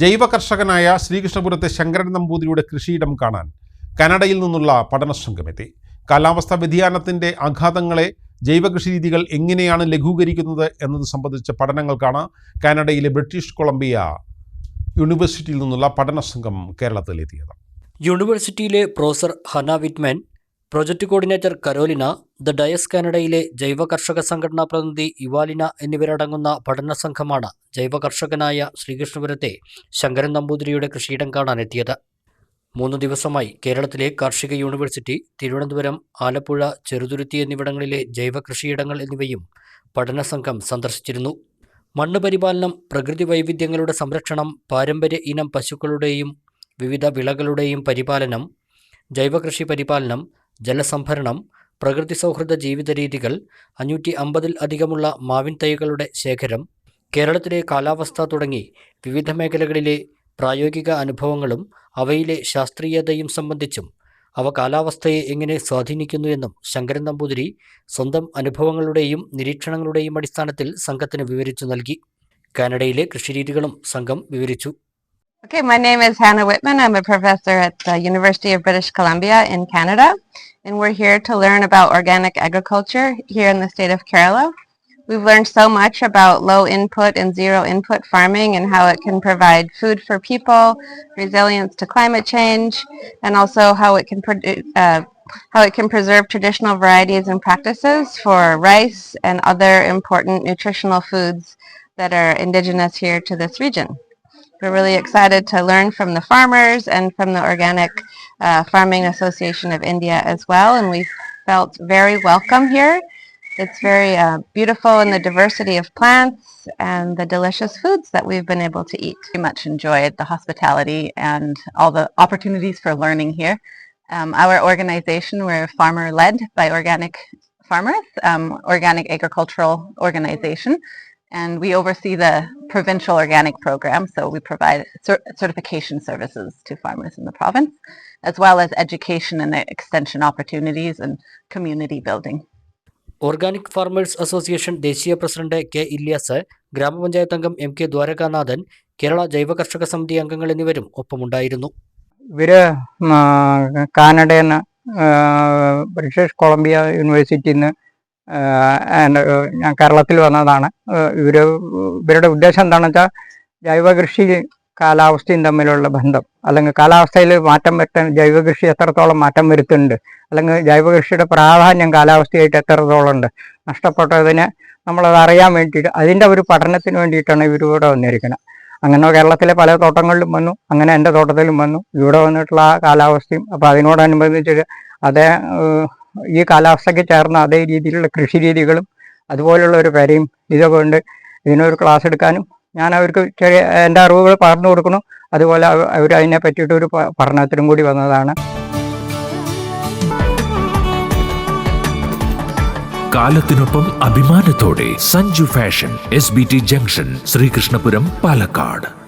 ജൈവ കർഷകനായ ശ്രീകൃഷ്ണപുരത്തെ ശങ്കരൻ നമ്പൂതിരിയുടെ കൃഷിയിടം കാണാൻ കനഡയിൽ നിന്നുള്ള പഠന സംഘമെത്തി കാലാവസ്ഥാ വ്യതിയാനത്തിന്റെ ആഘാതങ്ങളെ ജൈവ കൃഷി രീതികൾ എങ്ങനെയാണ് ലഘൂകരിക്കുന്നത് എന്നത് സംബന്ധിച്ച പഠനങ്ങൾക്കാണ് കാനഡയിലെ ബ്രിട്ടീഷ് കൊളംബിയ യൂണിവേഴ്സിറ്റിയിൽ നിന്നുള്ള പഠന സംഘം കേരളത്തിലെത്തിയത്. യൂണിവേഴ്സിറ്റിയിലെ professor Hana Whitman project coordinator Carolina de Dias കാനഡയിലെ ജൈവ കർഷക സംഘടനാ പ്രതിനിധി ഇവാലിന എന്നിവരടങ്ങുന്ന പഠന സംഘമാണ് ജൈവ കർഷകനായ ശ്രീകൃഷ്ണപുരത്തെ ശങ്കരൻ നമ്പൂതിരിയുടെ കൃഷിയിടം കാണാനെത്തിയത്. മൂന്ന് ദിവസമായി കേരളത്തിലെ കാർഷിക യൂണിവേഴ്സിറ്റി തിരുവനന്തപുരം ആലപ്പുഴ ചെറുതുരുത്തി എന്നിവിടങ്ങളിലെ ജൈവ കൃഷിയിടങ്ങൾ എന്നിവയും പഠന സംഘം സന്ദർശിച്ചിരുന്നു. മണ്ണ് പരിപാലനം പ്രകൃതി വൈവിധ്യങ്ങളുടെ സംരക്ഷണം പാരമ്പര്യ ഇനം പശുക്കളുടെയും വിവിധ വിളകളുടെയും പരിപാലനം ജൈവകൃഷി പരിപാലനം ജലസംഭരണം പ്രകൃതി സൗഹൃദ ജീവിത രീതികൾ അഞ്ഞൂറ്റി അമ്പതിൽ അധികമുള്ള മാവിൻ തൈകളുടെ ശേഖരം കേരളത്തിലെ കാലാവസ്ഥ തുടങ്ങി വിവിധ മേഖലകളിലെ പ്രായോഗിക അനുഭവങ്ങളും അവയിലെ ശാസ്ത്രീയതയും സംബന്ധിച്ചും അവ കാലാവസ്ഥയെ എങ്ങനെ സ്വാധീനിക്കുന്നു എന്നും ശങ്കരൻ നമ്പൂതിരി സ്വന്തം അനുഭവങ്ങളുടെയും നിരീക്ഷണങ്ങളുടെയും അടിസ്ഥാനത്തിൽ സംഘത്തിന് വിവരിച്ചു നൽകി. കാനഡയിലെ കൃഷിരീതികളും സംഘം വിവരിച്ചു. Okay, my name is Hannah Whitman. I'm a professor at the University of British Columbia in Canada, and we're here to learn about organic agriculture here in the state of Kerala. We've learned so much about low input and zero input farming and how it can provide food for people, resilience to climate change, and also how it can uh, how it can preserve traditional varieties and practices for rice and other important nutritional foods that are indigenous here to this region. We're really excited to learn from the farmers and from the Organic uh, Farming Association of India as well, and we felt very welcome here. It's very uh, beautiful in the diversity of plants and the delicious foods that we've been able to eat. We much enjoyed the hospitality and all the opportunities for learning here. Um, our organization, we're farmer led by organic farmers, um, organic agricultural organization, and we oversee the provincial organic program. So we provide cer- certification services to farmers in the province, as well as education and extension opportunities and community building. Organic farmers association ദേശീയ president K Ilyas ഗ്രാമപഞ്ചായത്ത് അംഗം M K Dwarakanathan Kerala ജൈവ കർഷക സമിതി അംഗങ്ങൾ എന്നിവരും ഒപ്പമുണ്ടായിരുന്നു ഇവർ കാനഡയിൽ നിന്ന് ബ്രിട്ടീഷ് കൊളംബിയ യൂണിവേഴ്സിറ്റിയിൽ നിന്ന് ഞാൻ കേരളത്തിൽ വന്നതാണ്. ഇവർ ഇവർ ഇവരുടെ ഉദ്ദേശം എന്താണെന്ന് വെച്ചാൽ ജൈവകൃഷി കാലാവസ്ഥയും തമ്മിലുള്ള ബന്ധം. അല്ലെങ്കിൽ കാലാവസ്ഥയിൽ മാറ്റം വരുത്താൻ ജൈവകൃഷി എത്രത്തോളം മാറ്റം വരുത്തുന്നുണ്ട്. അല്ലെങ്കിൽ ജൈവകൃഷിയുടെ പ്രാധാന്യം കാലാവസ്ഥയായിട്ട് എത്രത്തോളം ഉണ്ട്. നഷ്ടപ്പെട്ടതിനെ നമ്മളത് അറിയാൻ വേണ്ടിയിട്ട് അതിന്റെ ഒരു പഠനത്തിന് വേണ്ടിയിട്ടാണ് ഇവരിവിടെ വന്നിരിക്കുന്നത്. അങ്ങനെ കേരളത്തിലെ പല തോട്ടങ്ങളിലും വന്നു അങ്ങനെ എന്റെ തോട്ടത്തിലും വന്നു. ഇവിടെ വന്നിട്ടുള്ള ആ കാലാവസ്ഥയും അപ്പോൾ അതിനോടനുബന്ധിച്ച് അതേ ഈ കാലാവസ്ഥയ്ക്ക് ചേർന്ന അതേ രീതിയിലുള്ള കൃഷി രീതികളും അതുപോലുള്ള ഒരു പേരയും ഇതൊക്കെ ഉണ്ട്. ഇതിനൊരു ക്ലാസ് എടുക്കാനും ഞാൻ അവർക്ക് ചെറിയ എന്റെ അറിവുകൾ പകർന്നു കൊടുക്കണം അതുപോലെ അവ- അവർ അതിനെ പറ്റിയിട്ട് ഒരു പ- പഠനത്തിനും കൂടി വന്നതാണ്. കാലത്തിനൊപ്പം അഭിമാനത്തോടെ Sanju fashion S B T junction Sreekrishnapuram Palakkad.